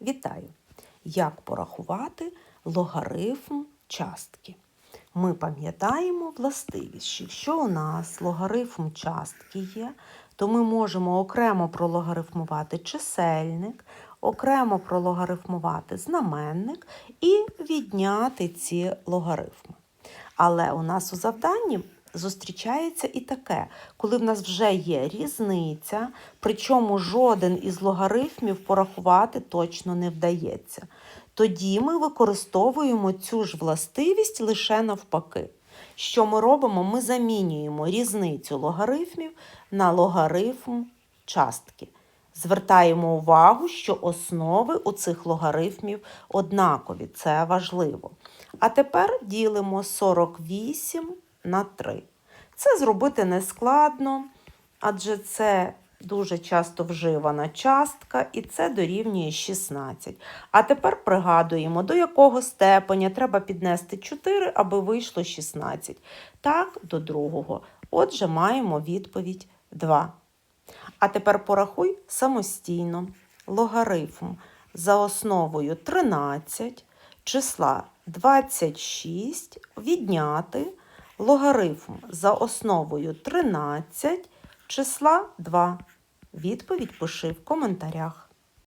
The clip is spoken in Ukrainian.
Вітаю! Як порахувати логарифм частки? Ми пам'ятаємо властивість, що якщо у нас логарифм частки є, то ми можемо окремо прологарифмувати чисельник, окремо прологарифмувати знаменник і відняти ці логарифми. Але у нас у завданні зустрічається і таке, коли в нас вже є різниця, причому жоден із логарифмів порахувати точно не вдається. Тоді ми використовуємо цю ж властивість лише навпаки. Що ми робимо? Ми замінюємо різницю логарифмів на логарифм частки. Звертаємо увагу, що основи у цих логарифмів однакові, це важливо. А тепер ділимо 48 на 3. Це зробити не складно, адже це дуже часто вживана частка, і це дорівнює 16. А тепер пригадуємо, до якого степеня треба піднести 4, аби вийшло 16. Так, до другого. Отже, маємо відповідь 2. А тепер порахуй самостійно логарифм за основою 13 числа 26 відняти логарифм за основою 13 числа 2. Відповідь пиши в коментарях.